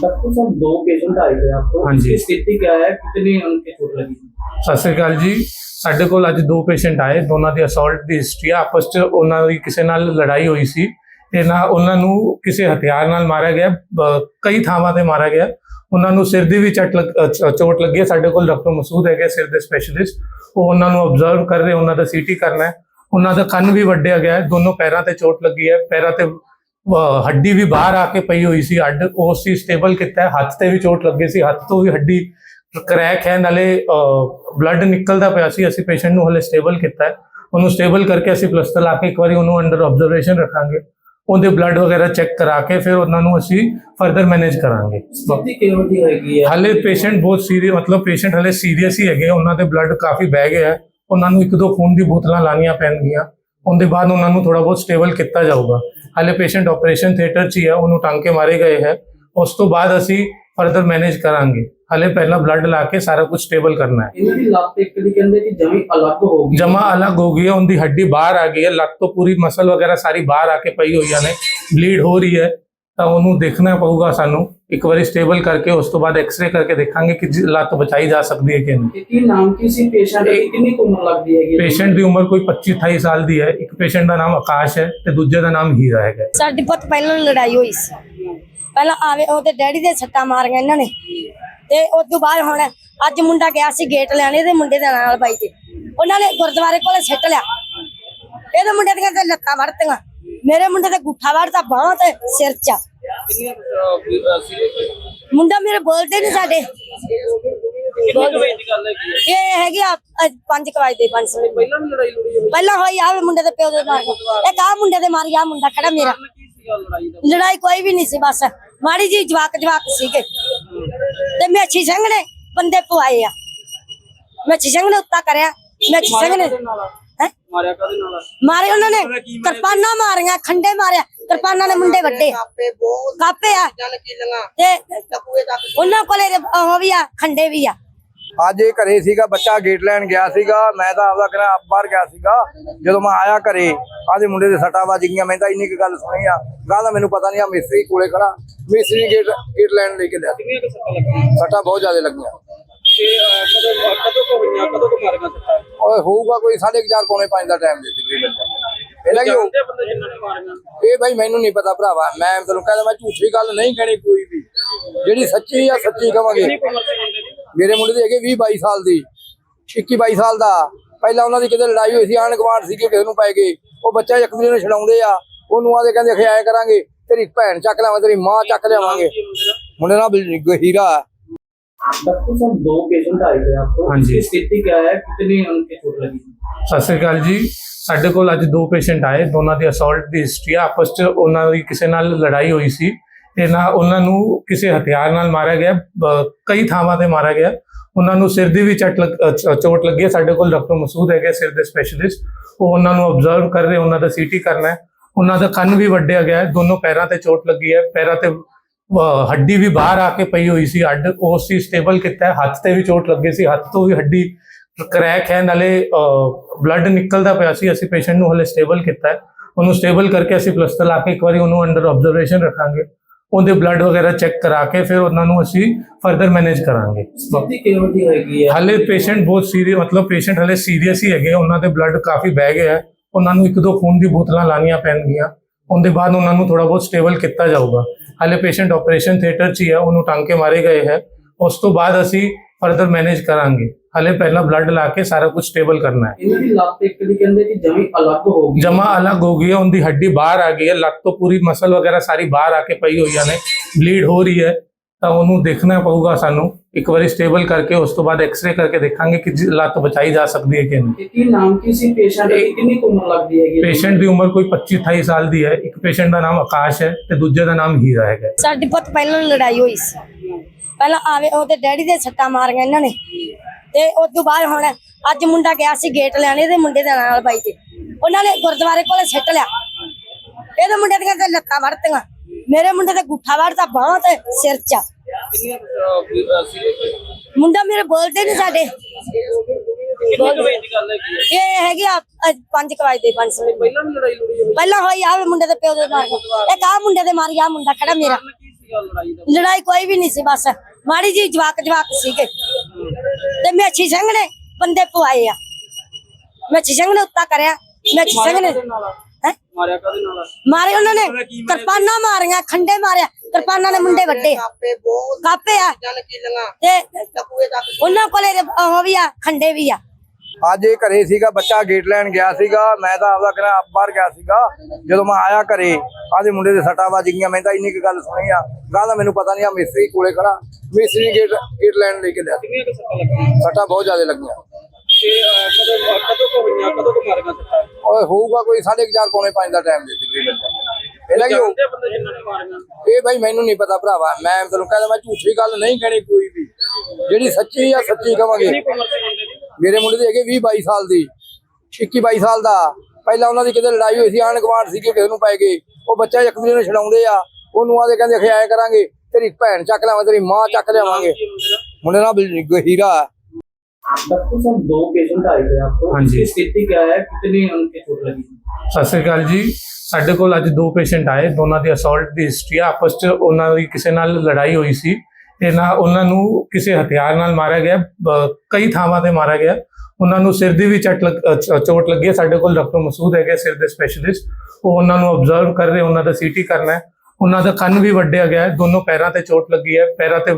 Doctor साहब दो patient आए थे आपको हाँ जी। उसकी स्थिति क्या है कितनी उनकी चोट लगी ਸਤਿ ਸ਼੍ਰੀ ਅਕਾਲ ਜੀ ਸਾਡੇ ਕੋਲ ਅੱਜ ਦੋ ਪੇਸ਼ੈਂਟ ਆਏ ਦੋਨਾਂ ਦੀ ਅਸੌਲਟ ਦੀ ਹਿਸਟਰੀ ਆ ਆਪਸ ਚ ਉਹਨਾਂ ਦੀ ਕਿਸੇ ਨਾਲ ਲੜਾਈ ਹੋਈ ਸੀ ਤੇ ਨਾ ਉਹਨਾਂ ਨੂੰ ਕਿਸੇ ਹਥਿਆਰ ਨਾਲ ਮਾਰਿਆ ਗਿਆ ਬ- ਕਈ ਥਾਵਾਂ ਤੇ ਮਾਰਿਆ ਗਿਆ ਉਹਨਾਂ ਨੂੰ ਸਿਰ ਦੀ ਵੀ ਚੱਟ ਲੱਗ- ਅ, ਚ- ਚੋਟ ਲੱਗੀ ਹੈ ਸਾਡੇ ਕੋਲ ਡਾਕਟਰ ਮਸੂਦ ਹੈਗੇ ਸਿਰ ਦੇ ਸਪੈਸ਼ਲਿਸਟ ਉਹ ਉਹਨਾਂ ਨੂੰ ਆਬਜ਼ਰਵ ਕਰ ਰਹੇ ਉਹਨਾਂ ਦਾ ਸੀਟੀ ਕਰਨਾ ਹੈ ਉਹਨਾਂ ਦਾ ਕੰਨ ਵੀ ਵੱਢਿਆ ਗਿਆ ਹੈ ਦੋਨੋਂ ਪੈਰਾਂ ਤੇ ਚੋਟ ਲੱਗੀ ਹੈ ਪੈਰਾਂ ਤੇ ਅ, ਹੱਡੀ ਵੀ ਬਾਹਰ ਆ ਕੇ ਪਈ ਹੋਈ ਸੀ ਅੱਡ ਉਸ ਸੀ ਸਟੇਬਲ ਕੀਤਾ ਹੱਥ ਤੇ ਵੀ ਚੋਟ ਲੱਗੇ ਸੀ ਹੱਥ ਤੋਂ ਵੀ ਹੱਡੀ ਕਰੈਕ ਹੈ। ਨਾਲੇ ਬਲੱਡ ਨਿਕਲਦਾ ਪਿਆ ਸੀ ਅਸੀਂ ਪੇਸ਼ੈਂਟ ਨੂੰ ਹਲੇ ਸਟੇਬਲ ਕੀਤਾ ਉਹਨੂੰ ਸਟੇਬਲ ਕਰਕੇ ਅਸੀਂ ਪਲਸਟਰ ਲਾ ਕੇ ਇੱਕ ਵਾਰੀ ਉਹਨੂੰ ਅੰਡਰ ਆਬਜ਼ਰਵੇਸ਼ਨ ਰੱਖਾਂਗੇ। ਉਹਦੇ ਬਲੱਡ ਵਗੈਰਾ ਚੈੱਕ ਕਰਾ ਕੇ ਫਿਰ ਉਹਨਾਂ ਨੂੰ ਅਸੀਂ ਫਰਦਰ ਮੈਨੇਜ ਕਰਾਂਗੇ। ਸਥਿਤੀ ਕਿਹੋ ਜੀ ਹੈਗੀ ਹੈ? ਹਲੇ ਪੇਸ਼ੈਂਟ ਬਹੁਤ ਸੀਰੀਅਸ ਮਤਲਬ ਪੇਸ਼ੈਂਟ ਹਲੇ ਸੀਰੀਅਸ ਹੀ ਹੈਗੇ ਉਹਨਾਂ ਦੇ ਬਲੱਡ ਕਾਫੀ ਬਹਿ ਗਿਆ ਉਹਨਾਂ ਨੂੰ ਇੱਕ ਦੋ ਖੂਨ ਦੀ ਬੋਤਲਾਂ ਲਾਣੀਆਂ ਪੈਣਗੀਆਂ। ਉਹਦੇ ਬਾਅਦ ਉਹਨਾਂ ਨੂੰ ਥੋੜਾ ਬਹੁਤ ਸਟੇਬਲ ਕੀਤਾ ਜਾਊਗਾ। ਹਲੇ ਪੇਸ਼ੈਂਟ ਆਪਰੇਸ਼ਨ ਥੀਏਟਰ 'ਚ ਹੀ ਹੈ ਉਹਨੂੰ ਟਾਂਕੇ ਮਾਰੇ ਗਏ ਹੈ। ਉਸ ਤੋਂ ਬਾਅਦ ਅਸੀਂ ਫਰਦਰ ਮੈਨੇਜ ਕਰਾਂਗੇ। ਹਲੇ ਪਹਿਲਾਂ ਬਲੱਡ ਲਾ ਕੇ ਸਾਰਾ ਕੁਝ ਸਟੇਬਲ ਕਰਨਾ ਹੈ। ਇਹਨਾਂ ਦੀ ਲੱਤ ਇੱਕ ਦੀ ਕਹਿੰਦੇ ਕਿ ਜਮੀ ਅਲੱਗ ਹੋ ਗਈ। ਜਮਾ ਅਲੱਗ ਹੋ ਗਈ ਹੈ ਉਹਦੀ ਹੱਡੀ ਬਾਹਰ ਆ ਗਈ ਹੈ। ਲੱਤ ਤੋਂ ਪੂਰੀ ਮਸਲ ਵਗੈਰਾ ਸਾਰੀ ਬਾਹਰ ਆ ਕੇ ਪਈ ਹੋਈਆਂ ਨੇ। ਬਲੀਡ ਹੋ ਰਹੀ ਹੈ। ਤਾਂ ਉਹਨੂੰ ਦੇਖਣਾ ਪਊਗਾ ਸਾਨੂੰ। ਇੱਕ ਵਾਰੀ ਸਟੇਬਲ ਕਰਕੇ ਉਸ ਤੋਂ ਬਾਅਦ ਐਕਸ-ਰੇ ਕਰਕੇ ਦੇਖਾਂਗੇ ਕਿ ਲੱਤ ਬਚਾਈ ਜਾ ਸਕਦੀ ਹੈ ਕਿ ਨਹੀਂ। ਇਹ ਕੀ ਨਾਮ ਕੀ ਸੀ ਪੇਸ਼ੈਂਟ ਦੀ? ਕਿੰਨੀ ਉਮਰ ਲੱਗਦੀ ਹੈਗੀ? ਪੇਸ਼ੈਂਟ ਦੀ ਉਮਰ ਕੋਈ 25 28 ਸਾਲ ਦੀ ਹੈ। ਇੱਕ ਪੇਸ਼ੈਂਟ ਦਾ ਨਾਮ ਆਕਾਸ਼ ਹੈ ਤੇ ਦੂਜੇ ਦਾ ਨਾਮ ਹੀਰਾ ਹੈਗਾ। ਸਾਡੀ ਪੁੱਤ ਪਹਿਲਾਂ ਲੜਾਈ ਹੋਈ ਸੀ। ਪਹਿਲਾਂ ਆਵੇ ਉਹਦੇ ਡੈਡੀ ਦੇ ਸੱਟਾਂ ਮਾਰੀਆਂ ਇਹਨਾਂ ਨੇ। ਤੇ ਉਸ ਤੋਂ ਬਾਅਦ ਹੁਣ ਅੱਜ ਮੁੰਡਾ ਗਿਆ ਸੀ ਗੇਟ ਲੈਣੇ ਦੇ ਮੁੰਡੇ ਦੇ ਨਾਲ ਬਾਈ ਦੇ। ਉਹਨਾਂ ਨੇ ਗੁਰਦੁਆਰੇ ਕੋਲੇ ਸਿੱਟ ਲਿਆ। ਇਹਦੇ ਮੁੰਡੇ ਦੀਆਂ ਤੇ ਲੱਤਾਂ ਵੜਤੀਆਂ। ਮੇਰੇ ਮੁੰਡੇ ਤੇ ਗੁੱਠਾ ਵੜਤਾ ਬਾਹਾਂ ਤੇ ਸਿਰ 'ਚ। ਕਿੰਨੀਆਂ ਮੁੰਡਾ ਮੇਰੇ ਬੋਲਦੇ ਨਹੀਂ ਸਾਡੇ। ਕਿੰਨੀ ਕੁ ਵਜੇ ਦੀ ਗੱਲ ਹੈਗੀ ਹੈ? ਇਹ ਹੈਗੀ ਆ 5 ਵਜੇ ਦੇ 5 ਵਜੇ ਪਹਿਲਾਂ ਵੀ ਲੜਾਈ ਲੜੀ ਹੋਈ ਪਹਿਲਾਂ ਹੋਈ ਆ ਮੁੰਡੇ ਦੇ ਪਿਓ ਦੇ ਮਾਰ ਇਹ ਕਾ ਮੁੰਡੇ ਦੇ ਮਾਰੀ ਆ ਮੁੰਡਾ ਖੜਾ ਮੇਰਾ। ਲੜਾਈ ਕੋਈ ਵੀ ਨਹੀਂ ਸੀ ਬਸ। ਮਾੜੀ ਜੀ ਜਵਾਕ ਜਵਾਕ ਸੀਗੇ। ਤੇ ਮੇਛੀ ਸਿੰਘ ਨੇ ਬੰਦੇ ਪਵਾਏ ਆ। ਮੇਛੀ ਸਿੰਘ ਨੇ ਉੱਤਾ ਕਰਿਆ। ਮੇਛੀ ਸਿੰਘ ਨੇ ਨਾਲ? ਮਾਰਿਆ ਕਾਦੇ ਨਾਲ? ਮਾਰੇ ਉਹਨਾਂ ਨੇ ਕਿਰਪਾਨਾਂ ਮਾਰੀਆਂ ਖੰਡੇ ਮਾਰਿਆ। ਕਿਰਪਾਨਾਂ ਨੇ ਮੁੰਡੇ ਵੱਡੇ। ਕਾਪੇ ਆ। ਤੇ ਉਹਨਾਂ ਕੋਲੇ ਉਹ ਵੀ ਆ ਖੰਡੇ ਵੀ ਆ। ਅੱਜ ਇਹ ਘਰੇ ਸੀਗਾ ਬੱਚਾ ਗੇਟ ਲੈਣ ਗਿਆ ਸੀਗਾ। ਮੈਂ ਤਾਂ ਆਪਦਾ ਕਹਿੰਦਾ ਆਪ ਬਾਹਰ ਗਿਆ ਸੀਗਾ। ਜਦੋਂ ਮੈਂ ਆਇਆ ਘਰੇ ਆਦੇ ਮੁੰਡੇ ਦੇ ਸੱਟਾਂ ਵੱਜ ਗਈਆਂ। ਮੈਂ ਤਾਂ ਇੰਨੀ ਕੁ ਗੱਲ ਸੁਣੀ ਆ। ਗਾਂ ਦਾ ਮੈਨੂੰ ਪਤਾ ਨਹੀਂ ਆ ਮਿਸਤਰੀ ਕੋਲੇ ਖੜਾ। ਮਿਸਤਰੀ ਗੇਟ ਗੇਟ ਲੈਣ ਲੈ ਕੇ ਲਿਆ। ਸੱਟਾਂ ਬਹੁਤ ਜ਼ਿਆਦਾ ਲੱਗੀਆਂ। ਕਦੋਂ ਕਦੋਂ ਕੋ ਹੋਈਆਂ? ਕਦੋਂ ਕੋ ਮਾਰੀਆਂ ਸੱਟਾਂ? ਓਏ ਹੋਊਗਾ ਕੋਈ 4:30 ਪੌਣੇ 5 ਦਾ ਟਾਈਮ ਦੇ ਤਕਰੀਬਨ ਇਹਦਾ ਕੀ ਹੋਊ? ਜਾਣਦੇ ਆ ਬੰਦੇ ਜਿਨ੍ਹਾਂ ਨੇ ਮਾਰੀਆਂ ਇਹ ਭਾਈ ਮੈਨੂੰ ਨਹੀਂ ਪਤਾ ਭਰਾਵਾ ਮੈਂ ਤੈਨੂੰ ਕਹਿੰਦਾ ਮੈਂ ਝੂਠੀ ਗੱਲ ਨਹੀਂ ਕਹਿਣੀ ਕੋਈ ਵੀ ਜਿਹੜੀ ਸੱਚੀ ਆ ਸੱਚੀ ਕਵਾਂਗੇ ਕਿੰਨੀ ਕੁ ਉਮਰ ਦੇ ਮੁੰਡੇ ਦੀ ਮੇਰੇ ਮੁੰਡੇ ਦੇ ਹੈਗੇ 20 22 ਸਾਲ ਦੀ 21 22 ਸਾਲ ਦਾ ਪਹਿਲਾਂ ਉਹਨਾਂ ਦੀ ਕਿਤੇ ਲੜਾਈ ਹੋਈ ਸੀ ਆਣ ਗਵਾਂਢ ਸੀ ਕਿਸੇ ਨੂੰ ਪੈ ਗਏ ਉਹ ਬੱਚਾ ਇੱਕ ਦੂਜੇ ਨੂੰ ਛਡਾਉਂਦੇ ਆ ਉਹਨੂੰ ਆਦੇ ਕਹਿੰਦੇ ਖੇ ਐ ਕਰਾਂਗੇ ਤੇਰੀ ਭੈਣ ਚੱਕ ਲਿਆਵਾਂ ਤੇਰੀ ਮਾਂ ਚੱਕ ਲਿਆਵਾਂਗੇ ਕੀ ਮੁੰਡੇ ਦਾ ਮੁੰਡੇ ਨਾਲ ਬਿਲ- ਹੀਰਾ डॉक्टर साहब दो पेशेंट आए थे आपको हाँ जी। उसकी स्थिति क्या है कितनी उनकी चोट लगी ਸਤਿ ਸ਼੍ਰੀ ਅਕਾਲ ਜੀ। ਸਾਡੇ ਕੋਲ ਅੱਜ ਦੋ ਪੇਸ਼ੈਂਟ ਆਏ, ਦੋਨਾਂ ਦੀ ਅਸੌਲਟ ਦੀ ਹਿਸਟਰੀ ਆ। ਆਪਸ ਚ ਉਹਨਾਂ ਦੀ ਕਿਸੇ ਨਾਲ ਲੜਾਈ ਹੋਈ ਸੀ ਤੇ ਨਾ ਉਹਨਾਂ ਨੂੰ ਕਿਸੇ ਹਥਿਆਰ ਨਾਲ ਮਾਰਿਆ ਗਿਆ ਕਈ ਥਾਵਾਂ ਤੇ ਮਾਰਿਆ ਗਿਆ। ਉਹਨਾਂ ਨੂੰ ਸਿਰ ਦੀ ਵੀ ਚੱਟ ਲੱਗ- ਚੋਟ ਲੱਗੀ ਹੈ। ਸਾਡੇ ਕੋਲ ਡਾਕਟਰ ਮਸੂਦ ਹੈਗੇ ਸਿਰ ਦੇ ਸਪੈਸ਼ਲਿਸਟ ਉਹ ਉਹਨਾਂ ਨੂੰ ਆਬਜ਼ਰਵ ਕਰ ਰਹੇ, ਉਹਨਾਂ ਦਾ ਸੀਟੀ ਕਰਨਾ ਹੈ। ਉਹਨਾਂ ਦਾ ਕੰਨ ਵੀ ਵੱਢਿਆ ਗਿਆ ਹੈ। ਦੋਨੋਂ ਪੈਰਾਂ ਤੇ ਚੋਟ ਲੱਗੀ ਹੈ। ਪੈਰਾਂ ਤੇ ਹੱਡੀ ਵੀ ਬਾਹਰ ਆ ਕੇ ਪਈ ਹੋਈ ਸੀ, ਅੱਡ। ਉਸ ਸੀ ਸਟੇਬਲ ਕੀਤਾ ਹੱਥ ਤੇ ਵੀ ਚੋਟ ਲੱਗੀ ਸੀ। ਹੱਥ ਤੋਂ ਵੀ ਹੱਡੀ ਕਰੈਕ ਹੈ ਨਾਲੇ ਬਲੱਡ ਨਿਕਲਦਾ ਪਿਆ ਸੀ ਅਸੀਂ ਪੇਸ਼ੈਂਟ ਨੂੰ ਹਲੇ ਸਟੇਬਲ ਕੀਤਾ ਹੈ। ਉਹਨੂੰ ਸਟੇਬਲ ਕਰਕੇ ਅਸੀਂ ਪਲਸਟਰ ਲਾ ਕੇ ਇੱਕ ਵਾਰੀ ਉਹਨੂੰ ਅੰਡਰ ਆਬਜ਼ਰਵੇਸ਼ਨ ਰੱਖਾਂਗੇ। ਉਹਦੇ ਬਲੱਡ ਵਗੈਰਾ ਚੈੱਕ ਕਰਾ ਕੇ ਫਿਰ ਉਹਨਾਂ ਨੂੰ ਅਸੀਂ ਫਰਦਰ ਮੈਨੇਜ ਕਰਾਂਗੇ। ਸਥਿਤੀ ਕਿਹੋ ਹੈਗੀ ਹੈ? ਹਲੇ ਪੇਸ਼ੈਂਟ ਬਹੁਤ ਸੀਰੀਅਸ ਮਤਲਬ ਪੇਸ਼ੈਂਟ ਹਲੇ ਸੀਰੀਅਸ ਹੀ ਹੈਗੇ ਉਹਨਾਂ ਦੇ ਬਲੱਡ ਕਾਫੀ ਬਹਿ ਗਿਆ ਹੈ। ਉਹਨਾਂ ਨੂੰ ਇੱਕ ਦੋ ਖੂਨ ਦੀ ਬੋਤਲਾਂ ਲਾਣੀਆਂ ਪੈਣਗੀਆਂ। ਉਹਦੇ ਬਾਅਦ ਉਹਨਾਂ ਨੂੰ ਥੋੜਾ ਬਹੁਤ ਸਟੇਬਲ ਕੀਤਾ ਜਾਊਗਾ। ਹਲੇ ਪੇਸ਼ੈਂਟ ਆਪਰੇਸ਼ਨ ਥੀਏਟਰ 'ਚ ਹੀ ਹੈ ਉਹਨੂੰ ਟਾਂਕੇ ਮਾਰੇ ਗਏ ਹੈ। ਉਸ ਤੋਂ ਬਾਅਦ ਅਸੀਂ ਫਰਦਰ ਮੈਨੇਜ ਕਰਾਂਗੇ। ਹਲੇ ਪਹਿਲਾਂ ਬਲੱਡ ਲਾ ਕੇ ਸਾਰਾ ਕੁਝ ਸਟੇਬਲ ਕਰਨਾ ਹੈ। ਇਹਨਾਂ ਦੀ ਲੱਤ ਇੱਕ ਦੀ ਕਹਿੰਦੇ ਕਿ ਜਮੀ ਅਲੱਗ ਹੋ ਗਈ। ਜਮਾ ਅਲੱਗ ਹੋ ਗਈ ਹੈ ਉਹਦੀ ਹੱਡੀ ਬਾਹਰ ਆ ਗਈ ਹੈ। ਲੱਤ ਤੋਂ ਪੂਰੀ ਮਸਲ ਵਗੈਰਾ ਸਾਰੀ ਬਾਹਰ ਆ ਕੇ ਪਈ ਹੋਈਆਂ ਨੇ। ਬਲੀਡ ਹੋ ਰਹੀ ਹੈ। ਤਾਂ ਉਹਨੂੰ ਦੇਖਣਾ ਪਊਗਾ ਸਾਨੂੰ। ਇੱਕ ਵਾਰੀ ਸਟੇਬਲ ਕਰਕੇ ਉਸ ਤੋਂ ਬਾਅਦ ਐਕਸ-ਰੇ ਕਰਕੇ ਦੇਖਾਂਗੇ ਕਿ ਲੱਤ ਬਚਾਈ ਜਾ ਸਕਦੀ ਹੈ ਕਿ ਨਹੀਂ। ਇਹ ਕੀ ਨਾਮ ਕੀ ਸੀ ਪੇਸ਼ੈਂਟ ਦੀ? ਕਿੰਨੀ ਉਮਰ ਲੱਗਦੀ ਹੈਗੀ? ਪੇਸ਼ੈਂਟ ਦੀ ਉਮਰ ਕੋਈ 25 28 ਸਾਲ ਦੀ ਹੈ। ਇੱਕ ਪੇਸ਼ੈਂਟ ਦਾ ਨਾਮ ਆਕਾਸ਼ ਹੈ ਤੇ ਦੂਜੇ ਦਾ ਨਾਮ ਹੀਰਾ ਹੈਗਾ ਸਾਡੀ ਪੁੱਤ ਪਹਿਲਾਂ ਲੜਾਈ ਹੋਈ ਸੀ। ਪਹਿਲਾਂ ਆਵੇ ਉਹਦੇ ਡੈਡੀ ਦੇ ਸੱਟਾਂ ਮਾਰੀਆਂ ਇਹਨਾਂ ਨੇ। ਤੇ ਉਸ ਤੋਂ ਬਾਅਦ ਹੁਣ ਅੱਜ ਮੁੰਡਾ ਗਿਆ ਸੀ ਗੇਟ ਲੈਣੇ ਦੇ ਮੁੰਡੇ ਦੇ ਨਾਲ ਬਾਈ ਦੇ। ਉਹਨਾਂ ਨੇ ਗੁਰਦੁਆਰੇ ਕੋਲੇ ਸਿੱਟ ਲਿਆ। ਇਹਦੇ ਮੁੰਡੇ ਦੀਆਂ ਤੇ ਲੱਤਾਂ ਵੜਤੀਆਂ ਮੇਰੇ ਮੁੰਡੇ ਤੇ ਗੁੱਠਾ ਵੜਤਾ ਬਾਹਾਂ ਤੇ ਸਿਰ 'ਚ। ਮੁੰਡਾ ਮੇਰੇ ਬੋਲਦੇ ਨਹੀਂ ਸਾਡੇ। ਇਹ ਹੈਗੀ ਆ 5 ਵਜੇ ਦੇ 5 ਵਜੇ ਪਹਿਲਾਂ ਵੀ ਲੜਾਈ ਲੜੀ ਹੋਈ ਪਹਿਲਾਂ ਹੋਈ ਆ ਮੁੰਡੇ ਦੇ ਪਿਓ ਦੇ ਮਾਰ ਇਹ ਕਾ ਮੁੰਡੇ ਦੇ ਮਾਰੀ ਆ ਮੁੰਡਾ ਖੜਾ ਮੇਰਾ। ਲੜਾਈ ਕੋਈ ਵੀ ਨਹੀਂ ਸੀ ਬਸ। ਮਾੜੀ ਜੀ ਜਵਾਕ ਜਵਾਕ ਸੀਗੇ। ਤੇ ਮੇਛੀ ਸਿੰਘ ਨੇ ਬੰਦੇ ਪਵਾਏ ਆ। ਮੇਛੀ ਸਿੰਘ ਨੇ ਉੱਤਾ ਕਰਿਆ। ਮੇਛੀ ਸਿੰਘ ਨੇ? ਹੈਂ? ਮਾਰਿਆ ਕਾਦੇ ਨਾਲ? ਮਾਰੇ ਉਹਨਾਂ ਨੇ ਕਿਰਪਾਨਾਂ ਮਾਰੀਆਂ ਖੰਡੇ ਮਾਰਿਆ। ਕਿਰਪਾਨਾਂ ਨੇ ਮੁੰਡੇ ਵੱਡੇ। ਕਾਪੇ ਆ। ਤੇ ਉਹਨਾਂ ਕੋਲੇ ਉਹ ਵੀ ਆ ਖੰਡੇ ਵੀ ਆ। ਅੱਜ ਇਹ ਘਰੇ ਸੀਗਾ ਬੱਚਾ ਗੇਟ ਲੈਣ ਗਿਆ ਸੀਗਾ ਮੈਂ ਤਾਂ ਆਪਦਾ ਕਹਿੰਦਾ ਆਪ ਬਾਹਰ ਗਿਆ ਸੀਗਾ। ਜਦੋਂ ਮੈਂ ਆਇਆ ਘਰੇ ਆਦੇ ਮੁੰਡੇ ਦੇ ਸੱਟਾਂ ਵੱਜ ਗਈਆਂ ਮੈਂ ਤਾਂ ਇੰਨੀ ਕੁ ਗੱਲ ਸੁਣੀ ਆ। ਗਾਂ ਦਾ ਮੈਨੂੰ ਪਤਾ ਨਹੀਂ ਆ ਮਿਸਤਰੀ ਕੋਲੇ ਖੜਾ। ਮਿਸਤਰੀ ਗੇਟ ਗੇਟ ਲੈਣ ਲੈ ਕੇ ਲਿਆ ਸੱਟਾਂ ਬਹੁਤ ਜ਼ਿਆਦਾ ਲੱਗੀਆਂ। ਓਏ ਹੋਊਗਾ ਕੋਈ 4:30 ਪੌਣੇ 5 ਦਾ ਟਾਈਮ ਦੇ ਤਕਰੀਬਨ ਇਹਦਾ ਕੀ ਇਹ ਭਾਈ ਮੈਨੂੰ ਨਹੀਂ ਪਤਾ ਭਰਾਵਾ। ਮੈਂ ਤੈਨੂੰ ਕਹਿੰਦਾ ਮੈਂ ਝੂਠੀ ਗੱਲ ਨਹੀਂ ਕਹਿਣੀ ਕੋਈ ਵੀ। ਜਿਹੜੀ ਸੱਚੀ ਆ ਸੱਚੀ ਕਵਾਂਗੇ। ਕਿੰਨੀ ਕੁ ਉਮਰ ਸੀ ਮੁੰਡੇ ਦੀ ਮੇਰੇ ਮੁੰਡੇ ਦੇ ਹੈਗੇ 20 22 ਸਾਲ ਦੀ 21 22 ਸਾਲ ਦਾ ਪਹਿਲਾਂ ਉਹਨਾਂ ਦੀ ਕਿਤੇ ਲੜਾਈ ਹੋਈ ਸੀ ਆਣ ਗਵਾਂਢ ਸੀ ਕਿ ਕਿਸੇ ਨੂੰ ਪੈ ਗਏ ਉਹ ਬੱਚਾ ਇੱਕ ਦੂਜੇ ਨੂੰ ਛਡਾਉਂਦੇ ਆ ਉਹਨੂੰ ਆਦੇ ਕਹਿੰਦੇ ਖਿਆਏ ਕਰਾਂਗੇ ਤੇਰੀ ਭੈਣ ਚੱਕ ਲਿਆਵਾਂ ਤੇਰੀ ਮਾਂ ਚੱਕ ਲਿਆਵਾਂਗੇ ਕੀ ਮੁੰਡੇ ਦਾ ਮੁੰਡੇ ਨਾਲ ਬਿਲ- ਹੀਰਾ डॉक्टर साहब दो पेशेंट आए थे आपको हाँ जी। उसकी स्थिति क्या है कितनी उनकी चोट लगी ਸਤਿ ਸ਼੍ਰੀ ਅਕਾਲ ਜੀ ਸਾਡੇ ਕੋਲ ਅੱਜ ਦੋ ਪੇਸ਼ੈਂਟ ਆਏ ਦੋਨਾਂ ਦੀ ਅਸੌਲਟ ਦੀ ਹਿਸਟਰੀ ਆ ਆਪਸ ਚ ਉਹਨਾਂ ਦੀ ਕਿਸੇ ਨਾਲ ਲੜਾਈ ਹੋਈ ਸੀ ਤੇ ਨਾ ਉਹਨਾਂ ਨੂੰ ਕਿਸੇ ਹਥਿਆਰ ਨਾਲ ਮਾਰਿਆ ਗਿਆ ਕਈ ਥਾਵਾਂ ਤੇ ਮਾਰਿਆ ਗਿਆ। ਉਹਨਾਂ ਨੂੰ ਸਿਰ ਦੀ ਵੀ ਚਟ ਲੱਗ- ਚੋਟ ਲੱਗੀ ਹੈ। ਸਾਡੇ ਕੋਲ ਡਾਕਟਰ ਮਸੂਦ ਹੈਗੇ ਸਿਰ ਦੇ ਸਪੈਸ਼ਲਿਸਟ। ਉਹ ਉਹਨਾਂ ਨੂੰ ਅਬਜ਼ਰਵ ਕਰ ਰਹੇ, ਉਹਨਾਂ ਦਾ ਸੀਟੀ ਕਰਨਾ ਹੈ। ਉਹਨਾਂ ਦਾ ਕੰਨ ਵੀ ਵੱਢਿਆ ਗਿਆ ਹੈ। ਦੋਨੋਂ ਪੈਰਾਂ ਤੇ ਚੋਟ ਲੱਗੀ ਹੈ। ਪੈਰਾਂ ਤੇ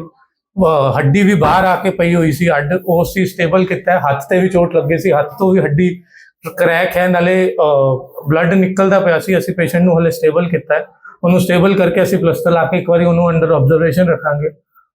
ਹੱਡੀ ਵੀ ਬਾਹਰ ਆ ਕੇ ਪਈ ਹੋਈ ਸੀ ਹੱਡ ਉਹ ਸੀ ਸਟੇਬਲ ਕੀਤਾ ਹੱਥ ਤੇ ਵੀ ਚੋਟ ਲੱਗੀ ਸੀ। ਹੱਥ ਤੋਂ ਵੀ ਹੱਡੀ ਕਰੈਕ ਹੈ। ਨਾਲੇ ਬਲੱਡ ਨਿਕਲਦਾ ਪਿਆ ਸੀ। ਅਸੀਂ ਪੇਸ਼ੈਂਟ ਨੂੰ ਹਲੇ ਸਟੇਬਲ ਕੀਤਾ ਹੈ। ਉਹਨੂੰ ਸਟੇਬਲ ਕਰਕੇ ਅਸੀਂ ਪਲਸਟਰ ਲਾ ਕੇ ਇੱਕ ਵਾਰੀ ਉਹਨੂੰ ਅੰਡਰ ਆਬਜ਼ਰਵੇਸ਼ਨ ਰੱਖਾਂਗੇ।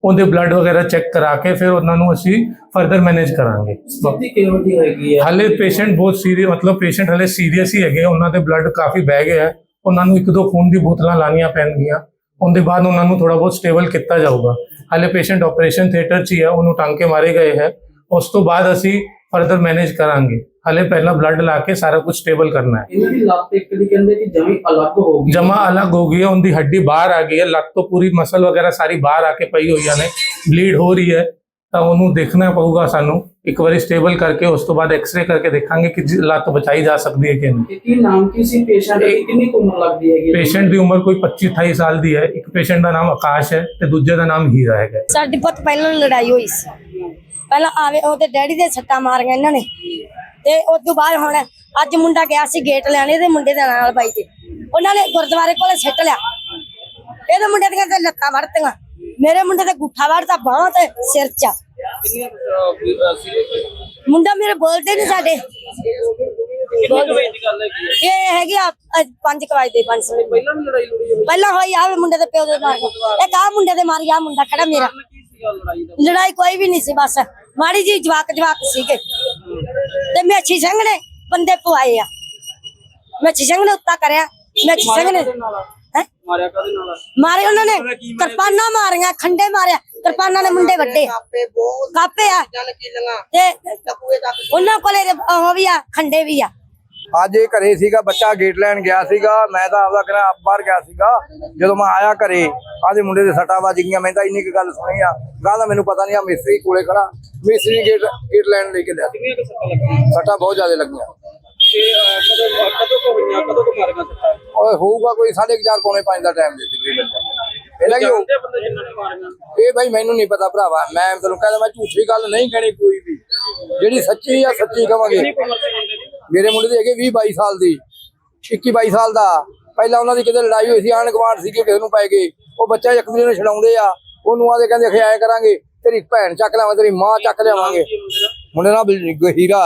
ਉਹਦੇ ਬਲੱਡ ਵਗੈਰਾ ਚੈੱਕ ਕਰਾ ਕੇ ਫਿਰ ਉਹਨਾਂ ਨੂੰ ਅਸੀਂ ਫਰਦਰ ਮੈਨੇਜ ਕਰਾਂਗੇ। ਸਥਿਤੀ ਕਿਹੋ ਹੈਗੀ ਹੈ? ਹਾਲੇ ਪੇਸ਼ੈਂਟ ਬਹੁਤ ਸੀਰੀਅਸ ਮਤਲਬ ਪੇਸ਼ੈਂਟ ਹਾਲੇ ਸੀਰੀਅਸ ਹੀ ਹੈਗੇ ਉਹਨਾਂ ਦੇ ਬਲੱਡ ਕਾਫੀ ਬਹਿ ਗਏ ਗਿਆ ਉਹਨਾਂ ਨੂੰ ਇੱਕ ਦੋ ਖੂਨ ਦੀ ਬੋਤਲਾਂ ਲਾਣੀਆਂ ਪੈਣਗੀਆਂ। ਉਹਦੇ ਬਾਅਦ ਉਹਨਾਂ ਨੂੰ ਥੋੜਾ ਬਹੁਤ ਸਟੇਬਲ ਕੀਤਾ ਜਾਊਗਾ। ਹਾਲੇ ਪੇਸ਼ੈਂਟ ਆਪਰੇਸ਼ਨ ਥੀਏਟਰ 'ਚ ਹੀ ਹੈ ਉਹਨੂੰ ਟਾਂਕੇ ਮਾਰੇ ਗਏ ਹੈ। ਉਸ ਤੋਂ ਬਾਅਦ ਅਸੀਂ ਫਰਦਰ ਮੈਨੇਜ ਕਰਾਂਗੇ। ਹਾਲੇ ਪਹਿਲਾਂ ਬਲੱਡ ਲਾ ਕੇ ਸਾਰਾ ਕੁਝ ਸਟੇਬਲ ਕਰਨਾ ਹੈ। ਇਹਨਾਂ ਦੀ ਲੱਤ ਇੱਕ ਦੀ ਕਹਿੰਦੇ ਕਿ ਜਮੀ ਅਲੱਗ ਹੋ ਗਈ। ਜਮਾ ਅਲੱਗ ਹੋ ਗਈ ਹੈ ਉਹਦੀ ਹੱਡੀ ਬਾਹਰ ਆ ਗਈ ਹੈ। ਲੱਤ ਤੋਂ ਪੂਰੀ ਮਸਲ ਵਗੈਰਾ ਸਾਰੀ ਬਾਹਰ ਆ ਕੇ ਪਈ ਹੋਈਆਂ ਨੇ। ਬਲੀਡ ਹੋ ਰਹੀ ਹੈ ਤਾਂ ਉਹਨੂੰ ਦੇਖਣਾ ਪਊਗਾ ਸਾਨੂੰ। ਇੱਕ ਵਾਰੀ ਸਟੇਬਲ ਕਰਕੇ ਉਸ ਤੋਂ ਬਾਅਦ ਐਕਸ-ਰੇ ਕਰਕੇ ਦੇਖਾਂਗੇ ਕਿ ਲੱਤ ਬਚਾਈ ਜਾ ਸਕਦੀ ਹੈ ਕਿ ਨਹੀਂ। ਕੀ ਨਾਮ ਕੀ ਸੀ? ਪੇਸ਼ੈਂਟ ਦੀ ਕਿੰਨੀ ਉਮਰ ਲੱਗਦੀ ਹੈਗੀ ਪੇਸ਼ੈਂਟ ਦੀ ਉਮਰ ਕੋਈ 25 28 ਸਾਲ ਦੀ ਹੈ। ਇੱਕ ਪੇਸ਼ੈਂਟ ਦਾ ਨਾਮ ਆਕਾਸ਼ ਹੈ ਤੇ ਦੂਜੇ ਦਾ ਨਾਮ ਹੀਰਾ ਹੈਗਾ। ਸਾਡੀ ਪੁੱਤ ਪਹਿਲਾਂ ਲੜਾਈ ਹੋਈ ਸੀ। ਪਹਿਲਾਂ ਆਵੇ ਉਹਦੇ ਡੈਡੀ ਦੇ ਸੱਟਾਂ ਮਾਰੀਆਂ ਇਹਨਾਂ ਨੇ। ਤੇ ਉਸ ਤੋਂ ਬਾਅਦ ਹੁਣ ਅੱਜ ਮੁੰਡਾ ਗਿਆ ਸੀ ਗੇਟ ਲੈਣੇ ਦੇ ਮੁੰਡੇ ਦੇ ਨਾਲ ਬਾਈ ਤੇ ਉਹਨਾਂ ਨੇ ਗੁਰਦੁਆਰੇ ਕੋਲੇ ਸਿੱਟ ਲਿਆ। ਇਹਦੇ ਮੁੰਡੇ ਦੀਆਂ ਤੇ ਲੱਤਾਂ ਵੜਤੀਆਂ ਮੇਰੇ ਮੁੰਡੇ ਤੇ ਗੁੱਠਾ ਵੜਤਾ ਬਾਹਾਂ ਤੇ ਸਿਰ 'ਚ। ਮੁੰਡਾ ਮੇਰੇ ਬੋਲਦੇ ਨਹੀਂ ਸਾਡੇ। ਦੀ ਇਹ ਹੈਗੀ ਆ 5 ਵਜੇ ਦੇ 5 ਵਜੇ ਪਹਿਲਾਂ ਵੀ ਲੜਾਈ ਲੜੀ ਹੋਈ ਪਹਿਲਾਂ ਹੋਈ ਆਵੇ ਮੁੰਡੇ ਦੇ ਪਿਓ ਦੇ ਮਾਰ ਇਹ ਕਾ ਮੁੰਡੇ ਦੇ ਮਾਰੀ ਆ ਮੁੰਡਾ ਖੜਾ ਮੇਰਾ। ਦਾ? ਲੜਾਈ ਕੋਈ ਵੀ ਨਹੀਂ ਸੀ ਬਸ। ਮਾੜੀ ਜੀ ਜਵਾਕ ਜਵਾਕ ਸੀਗੇ। ਤੇ ਮੇਛੀ ਸਿੰਘ ਨੇ ਬੰਦੇ ਪਵਾਏ ਆ। ਮੇਛੀ ਸਿੰਘ ਨੇ ਉੱਤਾ ਕਰਿਆ। ਮੇਛੀ ਸਿੰਘ ਨੇ? ਹੈਂ? ਮਾਰਿਆ ਕਾਦੇ ਨਾਲ? ਮਾਰੇ ਉਹਨਾਂ ਨੇ। ਕਿਰਪਾਨਾਂ ਮਾਰੀਆਂ ਖੰਡੇ ਮਾਰਿਆ। ਕਿਰਪਾਨਾਂ ਨੇ ਮੁੰਡੇ ਵੱਡੇ। ਕਾਪੇ ਆ। ਤੇ ਉਹਨਾਂ ਕੋਲੇ ਉਹ ਵੀ ਆ ਖੰਡੇ ਵੀ ਆ। ਅੱਜ ਇਹ ਘਰੇ ਸੀਗਾ ਬੱਚਾ ਗੇਟ ਲੈਣ ਗਿਆ ਸੀਗਾ। ਮੈਂ ਤਾਂ ਆਪਦਾ ਆਪ ਬਾਹਰ ਗਿਆ ਸੀਗਾ। ਜਦੋਂ ਮੈਂ ਆਇਆ ਘਰੇ ਆਦੇ ਮੁੰਡੇ ਦੇ ਸੱਟਾਂ ਵੱਜ ਗਈਆਂ। ਮੈਂ ਤਾਂ ਇੰਨੀ ਕੁ ਗੱਲ ਸੁਣੀ ਆ। ਗਾਂ ਦਾ ਮੈਨੂੰ ਪਤਾ ਨਹੀਂ ਆ ਮਿਸਤਰੀ ਕੋਲੇ ਖੜਾ। ਮਿਸਤਰੀ ਨੇ ਗੇਟ ਗੇਟ ਲੈਣ ਲੈ ਕੇ ਲਿਆ। ਕਿੰਨੀਆਂ ਕੁ ਸੱਟਾਂ ਲੱਗੀਆਂ? ਸੱਟਾਂ ਬਹੁਤ ਜ਼ਿਆਦਾ ਲੱਗੀਆਂ। ਤੇ ਅਹ, ਕਦੋਂ ਕਦੋਂ ਕੁ ਹੋਈਆਂ? ਕਦੋਂ ਕੁ ਮਾਰੀਆਂ ਸੱਟਾਂ? ਓਏ ਹੋਊਗਾ ਕੋਈ 4:30 ਪੌਣੇ 5 ਦਾ ਟਾਈਮ ਦੇ ਤਕਰੀਬਨ। ਇਹਦਾ ਕੀ ਹੋਊ? ਜਾਣਦੇ ਆ ਬੰਦੇ ਜਿਨ੍ਹਾਂ ਨੇ ਮਾਰੀਆਂ? ਇਹ ਭਾਈ ਮੈਨੂੰ ਨਹੀਂ ਪਤਾ ਭਰਾਵਾ। ਮੈਂ ਤੈਨੂੰ ਕਹਿੰਦਾ ਮੈਂ ਝੂਠੀ ਗੱਲ ਨਹੀਂ ਕਹਿਣੀ ਕੋਈ ਵੀ। ਜਿਹੜੀ ਸੱਚੀ ਆ ਸੱਚੀ ਕਵਾਂਗੇ। ਕਿੰਨੀ ਕੁ ਉਮਰ ਸੀ ਮੁੰਡੇ ਦੀ? ਮੇਰੇ ਮੁੰਡੇ ਦੇ ਹੈਗੇ 20 22 ਸਾਲ ਦੀ। 21 22 ਸਾਲ ਦਾ। ਪਹਿਲਾਂ ਉਹਨਾਂ ਦੀ ਕਿਤੇ ਲੜਾਈ ਹੋਈ ਸੀ ਆਣ ਗਵਾਂਢ ਸੀ ਕਿ ਕਿਸੇ ਨੂੰ ਪੈ ਗਏ। ਉਹ ਬੱਚਾ ਇੱਕ ਦੂਜੇ ਨੂੰ ਛਡਾਉਂਦੇ ਆ। ਉਹਨੂੰ ਆਦੇ ਕਹਿੰਦੇ ਖਿਆਏ ਕਰਾਂਗੇ। ਤੇਰੀ ਭੈਣ ਚੱਕ ਲਿਆਵਾਂ ਤੇਰੀ ਮਾਂ ਚੱਕ ਲਿਆਵਾਂਗੇ। ਮੁੰਡੇ ਨਾਲ ਹੀਰਾ